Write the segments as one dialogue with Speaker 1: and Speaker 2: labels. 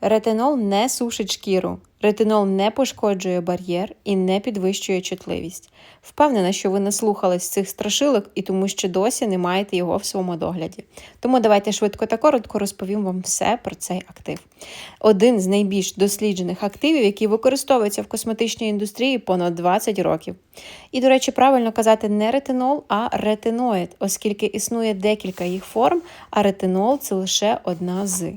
Speaker 1: Ретинол не сушить шкіру. Ретинол не пошкоджує бар'єр і не підвищує чутливість. Впевнена, що ви наслухались цих страшилок і тому що досі не маєте його в своєму догляді. Тому давайте швидко та коротко розповім вам все про цей актив. Один з найбільш досліджених активів, який використовується в косметичній індустрії понад 20 років. І, до речі, правильно казати не ретинол, а ретиноїд, оскільки існує декілька їх форм, а ретинол це лише одна з.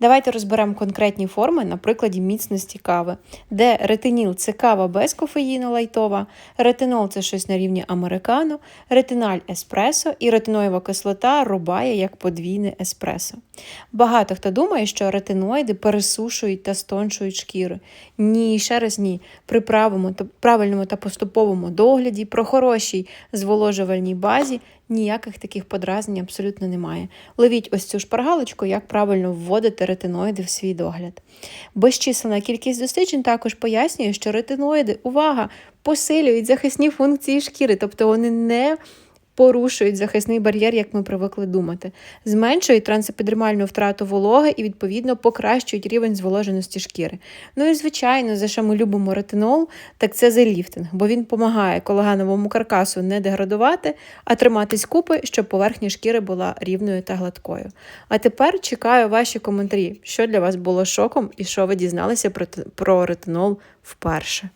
Speaker 1: Давайте розберемо конкретні форми на прикладі міцності кави, де ретиніл це кава без кофеїну лайтова, ретинол це щось на рівні американо, ретиналь еспресо і ретиноєва кислота рубає як подвійне еспресо. Багато хто думає, що ретиноїди пересушують та стончують шкіри. Ні, ще раз ні. При правому та правильному та поступовому догляді, про хорошій зволожувальній базі ніяких таких подразнень абсолютно немає. Ловіть ось цю шпаргалочку, як правильно вводити ретиноїди в свій догляд. Безчисленна кількість досліджень також пояснює, що ретиноїди, увага, посилюють захисні функції шкіри, тобто вони не порушують захисний бар'єр, як ми привикли думати, зменшують трансепідермальну втрату вологи і, відповідно, покращують рівень зволоженості шкіри. Ну і, звичайно, за що ми любимо ретинол, так це за ліфтинг, бо він допомагає колагеновому каркасу не деградувати, а триматись купи, щоб поверхня шкіри була рівною та гладкою. А тепер чекаю ваші коментарі, що для вас було шоком і що ви дізналися про, про ретинол вперше.